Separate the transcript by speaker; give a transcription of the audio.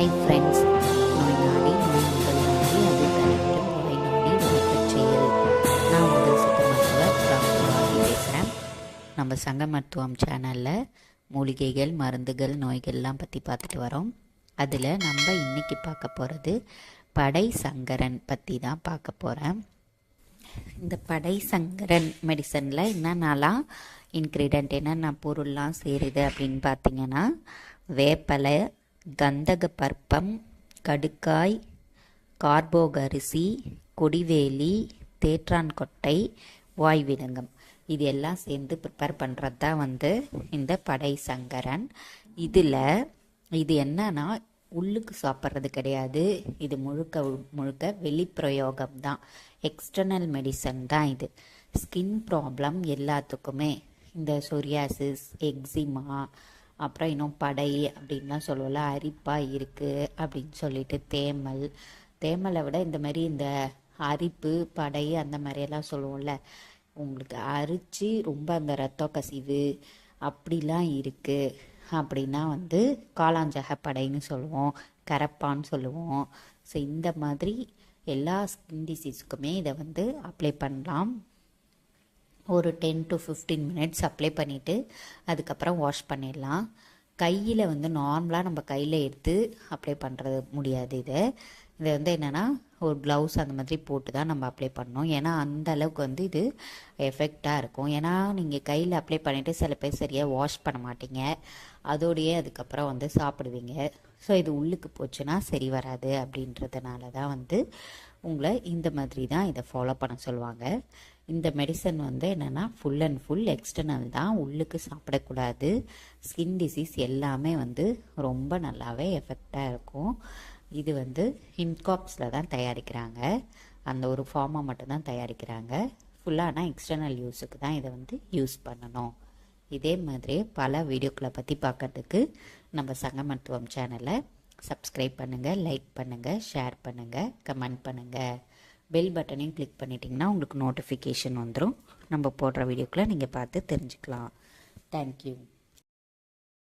Speaker 1: Hi friends நோய் நாடி நோய் முதல் நாடி அது தனிப்படும் நோய் நாடி நோய்க்குச் செயல் நான் உங்கள் சித்த மருத்துவர் டாக்டர் பேசுகிறேன் நம்ம சங்க மருத்துவம் சேனலில் மூலிகைகள் மருந்துகள் நோய்கள்லாம் பற்றி பார்த்துட்டு வரோம். அதில் நம்ம இன்னைக்கு பார்க்க போகிறது படை சங்கரன் பற்றி தான் பார்க்க போகிறேன் இந்த படை சங்கரன் மெடிசனில் என்னென்னலாம் இன்க்ரீடியன்ட் என்னென்ன பொருள்லாம் சேருது அப்படின்னு பார்த்தீங்கன்னா வேப்பலை கந்தக பற்பம் கடுக்காய் கார்போகரிசி கொடிவேலி தேற்றான்கொட்டை வாய்விலங்கம். இது எல்லாம் சேர்ந்து ப்ரிப்பேர் பண்ணுறது தான் வந்து இந்த படை சங்கரன் இதில் இது என்னன்னா உள்ளுக்கு சாப்பிட்றது கிடையாது. இது முழுக்க முழுக்க வெளிப்பிரயோகம் தான் எக்ஸ்டர்னல் மெடிசன் தான் இது. ஸ்கின் ப்ராப்ளம் எல்லாத்துக்குமே. இந்த சொரியாசிஸ் எக்ஸிமா அப்புறம் இன்னும் படை அப்படின்லாம் சொல்லுவோம்ல அரிப்பாக இருக்குது அப்படின்னு சொல்லிட்டு தேமல். தேமலை விட இந்த மாதிரி இந்த அரிப்பு படை அந்த மாதிரியெல்லாம் சொல்லுவோம்ல உங்களுக்கு அரித்து ரொம்ப அந்த ரத்த கசிவு அப்படிலாம் இருக்குது அப்படின்னா வந்து காளாஞ்சக படைன்னு சொல்லுவோம் கரப்பான்னு சொல்லுவோம். ஸோ இந்த மாதிரி எல்லா ஸ்கின் டிசீஸுக்குமே இதை வந்து அப்ளை பண்ணலாம். ஒரு ten to fifteen minutes apply பண்ணிவிட்டு அதுக்கப்புறம் வாஷ் பண்ணிடலாம். கையில் வந்து நார்மலாக நம்ம கையில் எடுத்து அப்ளை பண்ணுறது முடியாது இதை. இதை வந்து என்னென்னா ஒரு க்ளவுஸ் அந்த மாதிரி போட்டு தான் நம்ம அப்ளை பண்ணணும். ஏன்னா அந்த அளவுக்கு வந்து இது எஃபெக்டாக இருக்கும். ஏன்னா நீங்கள் கையில் அப்ளை பண்ணிவிட்டு சில பேர் சரியாக வாஷ் பண்ண மாட்டீங்க. அதோடையே அதுக்கப்புறம் வந்து சாப்பிடுவீங்க. ஸோ இது உள்ளுக்கு போச்சுன்னா சரி வராது அப்படின்றதுனால தான் வந்து உங்களை இந்த மாதிரி தான் இதை ஃபாலோ பண்ண சொல்லுவாங்க. இந்த மெடிசன் வந்து என்னென்னா ஃபுல் அண்ட் ஃபுல் எக்ஸ்டர்னல் தான். உள்ளுக்கு சாப்பிடக்கூடாது. ஸ்கின் டிசீஸ் எல்லாமே வந்து ரொம்ப நல்லாவே எஃபெக்டாக இருக்கும். இது வந்து இன்காப்ஸில் தான் தயாரிக்கிறாங்க. அந்த ஒரு ஃபார்மை மட்டும்தான் தயாரிக்கிறாங்க. ஃபுல்லானா எக்ஸ்டர்னல் யூஸுக்கு தான் இதை வந்து யூஸ் பண்ணணும். இதே மாதிரி பல வீடியோக்களை பற்றி பார்க்கறதுக்கு நம்ம சங்க மருத்துவம் சேனலை சப்ஸ்கிரைப் பண்ணுங்கள் லைக் பண்ணுங்கள் ஷேர் பண்ணுங்கள் கமெண்ட் பண்ணுங்கள் பெல் பட்டனையும் கிளிக் பண்ணிட்டீங்கன்னா உங்களுக்கு நோட்டிஃபிகேஷன் வந்துடும் நம்ம போடுற வீடியோக்களை நீங்கள் பார்த்து தெரிஞ்சுக்கலாம். தேங்க்யூ